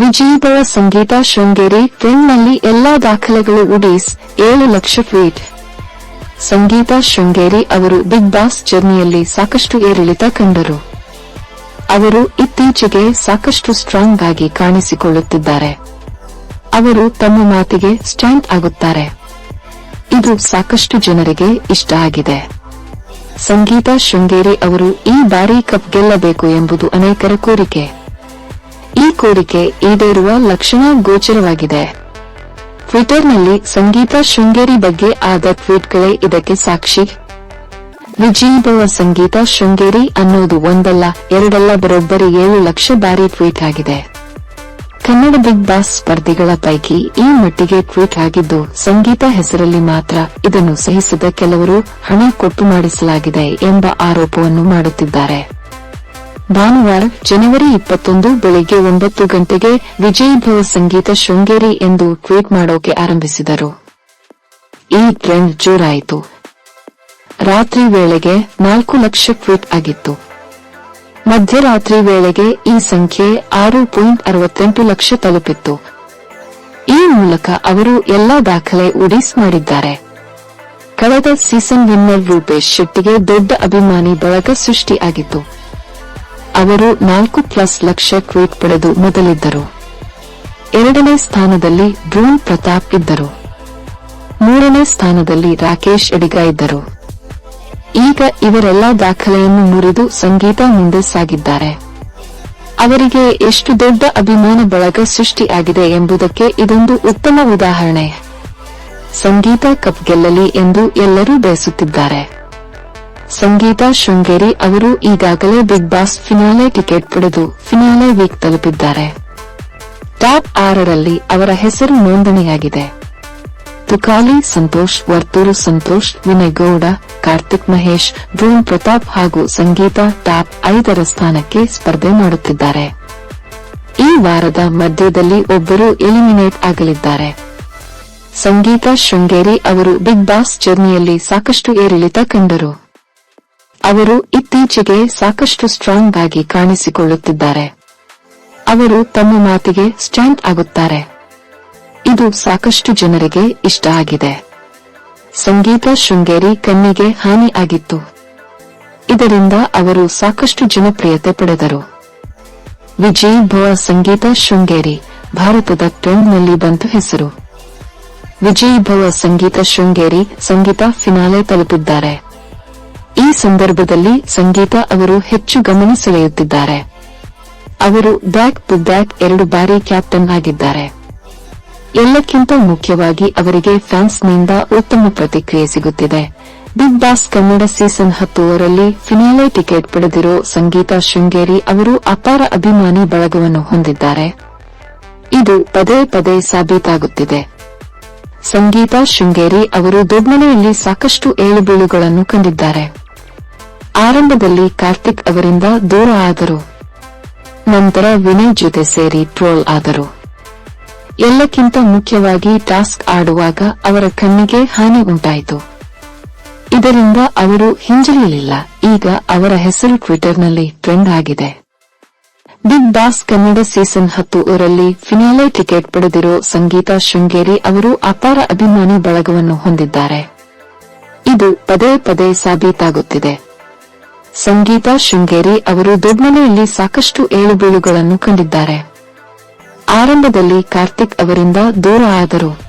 ವಿಜಯಪುರ ಸಂಗೀತ ಶೃಂಗೇರಿ ಫಿಲ್ಮ್ನಲ್ಲಿ ಎಲ್ಲಾ ದಾಖಲೆಗಳು ಉಡೀಸ್ ಏಳು ಲಕ್ಷ ಫೀಟ್. ಸಂಗೀತ ಶೃಂಗೇರಿ ಅವರು ಬಿಗ್ ಬಾಸ್ ಜರ್ನಿಯಲ್ಲಿ ಸಾಕಷ್ಟು ಏರಿಳಿತ ಕಂಡರು. ಅವರು ಇತ್ತೀಚೆಗೆ ಸಾಕಷ್ಟು ಸ್ಟ್ರಾಂಗ್ ಆಗಿ ಕಾಣಿಸಿಕೊಳ್ಳುತ್ತಿದ್ದಾರೆ. ಅವರು ತಮ್ಮ ಮಾತಿಗೆ ಸ್ಟ್ಯಾಂಡ್ ಆಗುತ್ತಾರೆ. ಇದು ಸಾಕಷ್ಟು ಜನರಿಗೆ ಇಷ್ಟ ಆಗಿದೆ. ಸಂಗೀತ ಶೃಂಗೇರಿ ಅವರು ಈ ಬಾರಿ ಕಪ್ ಗೆಲ್ಲಬೇಕು ಎಂಬುದು ಅನೇಕರ ಕೋರಿಕೆ. ಈ ಕೋರಿಕೆ ಈಡೇರುವ ಲಕ್ಷಣ ಗೋಚರವಾಗಿದೆ. ಟ್ವಿಟರ್ನಲ್ಲಿ ಸಂಗೀತ ಶೃಂಗೇರಿ ಬಗ್ಗೆ ಆದ ಟ್ವೀಟ್ಗಳೇ ಇದಕ್ಕೆ ಸಾಕ್ಷಿ. ವಿಜಯಭವ ಸಂಗೀತ ಶೃಂಗೇರಿ ಅನ್ನೋದು ಒಂದಲ್ಲ, ಎರಡಲ್ಲ, ಬರೋಬ್ಬರಿ ಏಳು ಲಕ್ಷ ಬಾರಿ ಟ್ವೀಟ್ ಆಗಿದೆ. ಕನ್ನಡ ಬಿಗ್ ಬಾಸ್ ಸ್ಪರ್ಧಿಗಳ ಪೈಕಿ ಈ ಮಟ್ಟಿಗೆ ಟ್ವೀಟ್ ಆಗಿದ್ದು, ಸಂಗೀತ ಹೆಸರಲ್ಲಿ ಮಾತ್ರ ಇದನ್ನು ಸಹಿಸದ ಕೆಲವರು ಹಣ ಕೊಟ್ಟು ಮಾಡಿಸಲಾಗಿದೆ ಎಂಬ ಆರೋಪವನ್ನು ಮಾಡುತ್ತಿದ್ದಾರೆ. ಭಾನುವಾರ ಜನವರಿ ಇಪ್ಪತ್ತೊಂದು ಬೆಳಿಗ್ಗೆ ಒಂಬತ್ತು ಗಂಟೆಗೆ ವಿಜಯಭವ ಸಂಗೀತ ಶೃಂಗೇರಿ ಎಂದು ಟ್ವೀಟ್ ಮಾಡೋಕೆ ಆರಂಭಿಸಿದರು. ಈ ಟ್ರೆಂಡ್ ಜೋರಾಯಿತು. ರಾತ್ರಿ ವೇಳೆಗೆ ನಾಲ್ಕು ಲಕ್ಷ ಟ್ವೀಟ್ ಆಗಿತ್ತು. ಮಧ್ಯರಾತ್ರಿ ವೇಳೆಗೆ ಈ ಸಂಖ್ಯೆ ಆರು ಪಾಯಿಂಟ್ ಅರವತ್ತೆಂಟು ಲಕ್ಷ ತಲುಪಿತ್ತು. ಈ ಮೂಲಕ ಅವರು ಎಲ್ಲಾ ದಾಖಲೆ ಉಡೀಸ್ ಮಾಡಿದ್ದಾರೆ. ಕಳೆದ ಸೀಸನ್ ವಿನ್ನರ್ ರೂಪೇಶ್ ಶೆಟ್ಟಿಗೆ ದೊಡ್ಡ ಅಭಿಮಾನಿ ಬಳಗ ಸೃಷ್ಟಿಯಾಗಿತ್ತು. ಅವರು ನಾಲ್ಕು ಪ್ಲಸ್ ಲಕ್ಷ ಟ್ವೀಟ್ ಪಡೆದು ಮೊದಲಿದ್ದರು. ಎರಡನೇ ಸ್ಥಾನದಲ್ಲಿ ಬ್ರೂನ್ ಪ್ರತಾಪ್ ಇದ್ದರು. ಮೂರನೇ ಸ್ಥಾನದಲ್ಲಿ ರಾಕೇಶ್ ಅಡಿಗ ಇದ್ದರು. ಈಗ ಇವರೆಲ್ಲ ದಾಖಲೆಯನ್ನು ಮುರಿದು ಸಂಗೀತ ಮುಂದೆ ಸಾಗಿದ್ದಾರೆ. ಅವರಿಗೆ ಎಷ್ಟು ದೊಡ್ಡ ಅಭಿಮಾನ ಬಳಗ ಸೃಷ್ಟಿಯಾಗಿದೆ ಎಂಬುದಕ್ಕೆ ಇದೊಂದು ಉತ್ತಮ ಉದಾಹರಣೆ. ಸಂಗೀತ ಕಪ್ ಗೆಲ್ಲಲಿ ಎಂದು ಎಲ್ಲರೂ ಬಯಸುತ್ತಿದ್ದಾರೆ. ಸಂಗೀತ, ಶೃಂಗೇರಿ ಅವರು ಈಗಾಗಲೇ ಬಿಗ್ ಬಾಸ್ ಫಿನಾಲೆ ಟಿಕೆಟ್ ಪಡೆದು ಫಿನಾಲೆ ವೀಕ್ ತಲುಪಿದ್ದಾರೆ. ಟಾಪ್ ಆರರಲ್ಲಿ ಅವರ ಹೆಸರು ನೋಂದಣಿಯಾಗಿದೆ. ತುಕಾಲಿ ಸಂತೋಷ್, ವರ್ತೂರು ಸಂತೋಷ್, ವಿನಯ್ ಗೌಡ, ಕಾರ್ತಿಕ್ ಮಹೇಶ್ ಧೂಮ್ ಪ್ರತಾಪ್ ಹಾಗೂ ಸಂಗೀತ ಟಾಪ್ ಐದರ ಸ್ಥಾನಕ್ಕೆ ಸ್ಪರ್ಧೆ ಮಾಡುತ್ತಿದ್ದಾರೆ. ಈ ವಾರದ ಮಧ್ಯದಲ್ಲಿ ಒಬ್ಬರು ಎಲಿಮಿನೇಟ್ ಆಗಲಿದ್ದಾರೆ. ಸಂಗೀತ, ಶೃಂಗೇರಿ ಅವರು ಬಿಗ್ ಬಾಸ್ ಜರ್ನಿಯಲ್ಲಿ ಸಾಕಷ್ಟು ಏರಿಳಿತ ಕಂಡರು. ಅವರು ಇತ್ತೀಚೆಗೆ ಸಾಕಷ್ಟು ಸ್ಟ್ರಾಂಗ್ ಆಗಿ ಕಾಣಿಸಿಕೊಳ್ಳುತ್ತಿದ್ದಾರೆ. ಅವರು ತಮ್ಮ ಮಾತಿಗೆ ಸ್ಟ್ಯಾಂಡ್ ಆಗುತ್ತಾರೆ. ಇದು ಸಾಕಷ್ಟು ಜನರಿಗೆ ಇಷ್ಟ ಆಗಿದೆ. ಸಂಗೀತ ಶೃಂಗೇರಿ ಕಣ್ಣಿಗೆ ಹಾನಿ ಆಗಿತ್ತು. ಇದರಿಂದ ಅವರು ಸಾಕಷ್ಟು ಜನಪ್ರಿಯತೆ ಪಡೆದರು. ವಿಜಯ್ ಭವ ಸಂಗೀತ ಶೃಂಗೇರಿ, ಭಾರತದ ಟ್ರೆಂಡ್ನಲ್ಲಿ ಬಂತು ಹೆಸರು. ವಿಜಯ್ ಭವ ಸಂಗೀತ ಶೃಂಗೇರಿ ಸಂಗೀತ ಫಿನಾಲೆ ತಲುಪಿದ್ದಾರೆ. ಈ ಸಂದರ್ಭದಲ್ಲಿ ಸಂಗೀತ ಅವರು ಹೆಚ್ಚು ಗಮನ ಸೆಳೆಯುತ್ತಿದ್ದಾರೆ. ಅವರು ಬ್ಯಾಕ್ ಟು ಬ್ಯಾಕ್ ಎರಡು ಬಾರಿ ಕ್ಯಾಪ್ಟನ್ ಆಗಿದ್ದಾರೆ. ಎಲ್ಲಕ್ಕಿಂತ ಮುಖ್ಯವಾಗಿ ಅವರಿಗೆ ಫ್ಯಾನ್ಸ್ನಿಂದ ಉತ್ತಮ ಪ್ರತಿಕ್ರಿಯೆ ಸಿಗುತ್ತಿದೆ. ಬಿಗ್ ಬಾಸ್ ಕನ್ನಡ ಸೀಸನ್ ಹತ್ತುವರಲ್ಲಿ ಫಿನಾಲೆ ಟಿಕೆಟ್ ಪಡೆದಿರೋ ಸಂಗೀತ ಶೃಂಗೇರಿ ಅವರು ಅಪಾರ ಅಭಿಮಾನಿ ಬಳಗವನ್ನು ಹೊಂದಿದ್ದಾರೆ. ಇದು ಪದೇ ಪದೇ ಸಾಬೀತಾಗುತ್ತಿದೆ. ಸಂಗೀತ ಶೃಂಗೇರಿ ಅವರು ದೊಡ್ಮನೆಯಲ್ಲಿ ಸಾಕಷ್ಟು ಏಳುಬೀಳುಗಳನ್ನು ಕಂಡಿದ್ದಾರೆ. ಆರಂಭದಲ್ಲಿ ಕಾರ್ತಿಕ್ ಅವರಿಂದ ದೂರ ಆದರು. ನಂತರ ವಿನಯ್ ಜೊತೆ ಸೇರಿ ಟ್ರೋಲ್ ಆದರು. ಎಲ್ಲಕ್ಕಿಂತ ಮುಖ್ಯವಾಗಿ ಟಾಸ್ಕ್ ಆಡುವಾಗ ಅವರ ಕಣ್ಣಿಗೆ ಹಾನಿ ಉಂಟಾಯಿತು. ಇದರಿಂದ ಅವರು ಹಿಂಜರಿಯಲಿಲ್ಲ. ಈಗ ಅವರ ಹೆಸರು ಟ್ವಿಟರ್ನಲ್ಲಿ ಟ್ರೆಂಡ್ ಆಗಿದೆ. ಬಿಗ್ ಬಾಸ್ ಕನ್ನಡ ಸೀಸನ್ ಹತ್ತು ರಲ್ಲಿ ಫಿನಾಲೆ ಟಿಕೆಟ್ ಪಡೆದಿರೋ ಸಂಗೀತ ಶೃಂಗೇರಿ ಅವರು ಅಪಾರ ಅಭಿಮಾನಿ ಬಳಗವನ್ನು ಹೊಂದಿದ್ದಾರೆ. ಇದು ಪದೇ ಪದೇ ಸಾಬೀತಾಗುತ್ತಿದೆ. ಸಂಗೀತ, ಶೃಂಗೇರಿ ಅವರು ದೊಡ್ಮನೆಯಲ್ಲಿ ಸಾಕಷ್ಟು ಏಳುಬೀಳುಗಳನ್ನು ಕಂಡಿದ್ದಾರೆ. ಆರಂಭದಲ್ಲಿ ಕಾರ್ತಿಕ್ ಅವರಿಂದ ದೂರ ಆದರು.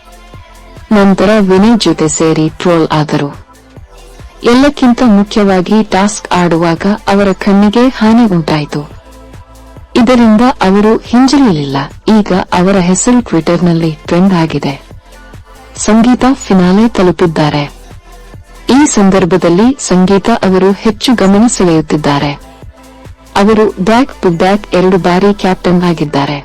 ನಂತರ ವಿನಯ್ ಜೊತೆ ಸೇರಿ ಟ್ರೋಲ್ ಆದರು. ಎಲ್ಲಕ್ಕಿಂತ ಮುಖ್ಯವಾಗಿ ಟಾಸ್ಕ್ ಆಡುವಾಗ ಅವರ ಕಣ್ಣಿಗೆ ಹಾನಿ ಉಂಟಾಯಿತು. ಇದರಿಂದ ಅವರು ಹಿಂಜರಿಯಲಿಲ್ಲ. ಈಗ ಅವರ ಹೆಸರು ಟ್ವಿಟರ್ನಲ್ಲಿ ಟ್ರೆಂಡ್ ಆಗಿದೆ. ಸಂಗೀತ ಫಿನಾಲೆ ತಲುಪಿದ್ದಾರೆ. ಈ ಸಂದರ್ಭದಲ್ಲಿ ಸಂಗೀತ ಅವರು ಹೆಚ್ಚು ಗಮನ ಸೆಳೆಯುತ್ತಿದ್ದಾರೆ. ಅವರು ಬ್ಯಾಕ್ ಟು ಬ್ಯಾಕ್ ಎರಡು ಬಾರಿ ಕ್ಯಾಪ್ಟನ್ ಆಗಿದ್ದಾರೆ.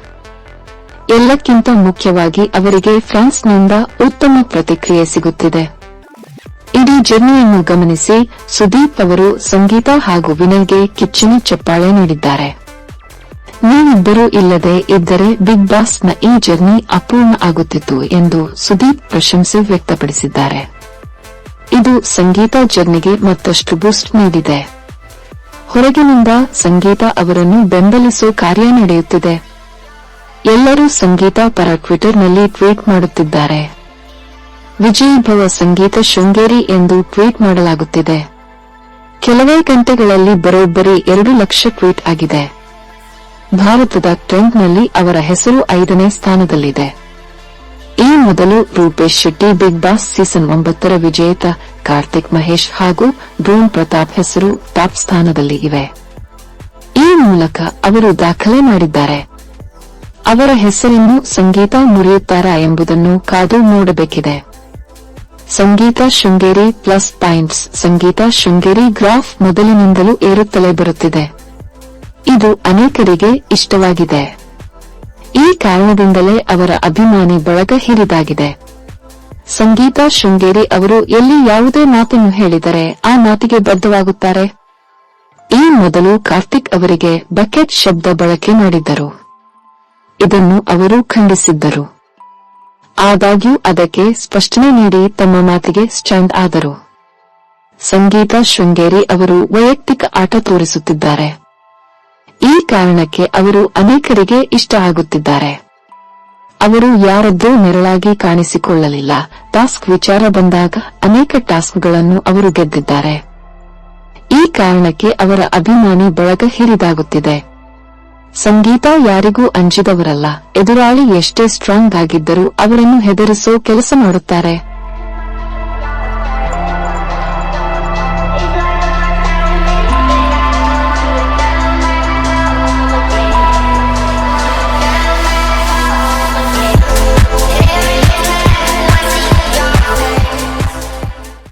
ಎಲ್ಲಕ್ಕಿಂತ ಮುಖ್ಯವಾಗಿ ಅವರಿಗೆ ಫ್ರಾನ್ಸ್ನಿಂದ ಉತ್ತಮ ಪ್ರತಿಕ್ರಿಯೆ ಸಿಗುತ್ತಿದೆ. ಇಡೀ ಜರ್ನಿಯನ್ನು ಗಮನಿಸಿ ಸುದೀಪ್ ಅವರು ಸಂಗೀತ ಹಾಗೂ ವಿನಯ್ಗೆ ಕಿಚ್ಚಿನ ಚಪ್ಪಾಳೆ ನೀಡಿದ್ದಾರೆ. ನೀವಿಬ್ಬರೂ ಇಲ್ಲದೆ ಇದ್ದರೆ ಬಿಗ್ ಬಾಸ್ನ ಈ ಜರ್ನಿ ಅಪೂರ್ಣ ಆಗುತ್ತಿತ್ತು ಎಂದು ಸುದೀಪ್ ಪ್ರಶಂಸೆ ವ್ಯಕ್ತಪಡಿಸಿದ್ದಾರೆ. ಇದು ಸಂಗೀತ ಜರ್ನಿಗೆ ಮತ್ತಷ್ಟು ಬೂಸ್ಟ್ ನೀಡಿದೆ. ಹೊರಗಿನಿಂದ ಸಂಗೀತ ಅವರನ್ನು ಬೆಂಬಲಿಸೋ ಕಾರ್ಯ ನಡೆಯುತ್ತಿದೆ. ಎಲ್ಲರೂ ಸಂಗೀತ ಪರ ಟ್ವಿಟರ್ನಲ್ಲಿ ಟ್ವೀಟ್ ಮಾಡುತ್ತಿದ್ದಾರೆ. ವಿಜಯ್ ಭವ ಸಂಗೀತ ಶೃಂಗೇರಿ ಎಂದು ಟ್ವೀಟ್ ಮಾಡಲಾಗುತ್ತಿದೆ. ಕೆಲವೇ ಗಂಟೆಗಳಲ್ಲಿ ಬರೋಬ್ಬರಿ ಎರಡು ಲಕ್ಷ ಟ್ವೀಟ್ ಆಗಿದೆ. ಭಾರತದ ಟ್ರೆಂಡ್ನಲ್ಲಿ ಅವರ ಹೆಸರು ಐದನೇ ಸ್ಥಾನದಲ್ಲಿದೆ. ಈ ಮೊದಲು Rupesh Shetty Bigg Boss season ಒಂಬತ್ತರ ವಿಜೇತ ಕಾರ್ತಿಕ್ ಮಹೇಶ್ ಹಾಗೂ ಡ್ರೋನ್ ಪ್ರತಾಪ್ ಹೆಸರು ಟಾಪ್ ಸ್ಥಾನದಲ್ಲಿ ಇವೆ. ಈ ಮೂಲಕ ಅವರು ದಾಖಲೆ ಮಾಡಿದ್ದಾರೆ. ಅವರ ಹೆಸರನ್ನು ಸಂಗೀತ ಮುರಿಯುತ್ತಾರಾ ಎಂಬುದನ್ನು ಕಾದು ನೋಡಬೇಕಿದೆ. Sangeetha Sringeri plus points, Sangeetha Sringeri graph ಮೊದಲಿನಿಂದಲೂ ಏರುತ್ತಲೇ ಬರುತ್ತಿದೆ. ಇದು ಅನೇಕರಿಗೆ ಇಷ್ಟವಾಗಿದೆ. ಈ ಕಾರಣದಿಂದಲೇ ಅವರ ಅಭಿಮಾನಿ ಬಳಗ ಹಿರಿದಾಗಿದೆ. ಸಂಗೀತ, ಶೃಂಗೇರಿ ಅವರು ಎಲ್ಲಿ ಯಾವುದೇ ಮಾತನ್ನು ಹೇಳಿದರೆ ಆ ಮಾತಿಗೆ ಬದ್ಧವಾಗುತ್ತಾರೆ. ಈ ಮೊದಲು ಕಾರ್ತಿಕ್ ಅವರಿಗೆ ಬಕೆಟ್ ಶಬ್ದ ಬಳಕೆ ಮಾಡಿದ್ದರು. ಇದನ್ನು ಅವರು ಖಂಡಿಸಿದ್ದರು. ಆದಾಗ್ಯೂ ಅದಕ್ಕೆ ಸ್ಪಷ್ಟನೆ ನೀಡಿ ತಮ್ಮ ಮಾತಿಗೆ ಸ್ಟ್ಯಾಂಡ್ ಆದರು. ಸಂಗೀತ, ಶೃಂಗೇರಿ ಅವರು ವೈಯಕ್ತಿಕ ಆಟ ತೋರಿಸುತ್ತಿದ್ದಾರೆ. ಈ ಕಾರಣಕ್ಕೆ ಅವರು ಅನೇಕರಿಗೆ ಇಷ್ಟ ಆಗುತ್ತಿದ್ದಾರೆ. ಅವರು ಯಾರದ್ದೂ ನೆರಳಾಗಿ ಕಾಣಿಸಿಕೊಳ್ಳಲಿಲ್ಲ. ಟಾಸ್ಕ್ ವಿಚಾರ ಬಂದಾಗ ಅನೇಕ ಟಾಸ್ಕ್ಗಳನ್ನು ಅವರು ಗೆದ್ದಿದ್ದಾರೆ. ಈ ಕಾರಣಕ್ಕೆ ಅವರ ಅಭಿಮಾನಿ ಬಳಗ ಹಿರಿದಾಗುತ್ತಿದೆ. ಸಂಗೀತ ಯಾರಿಗೂ ಅಂಜಿದವರಲ್ಲ. ಎದುರಾಳಿ ಎಷ್ಟೇ ಸ್ಟ್ರಾಂಗ್ ಆಗಿದ್ದರೂ ಅವರನ್ನು ಹೆದರಿಸೋ ಕೆಲಸ ಮಾಡುತ್ತಾರೆ.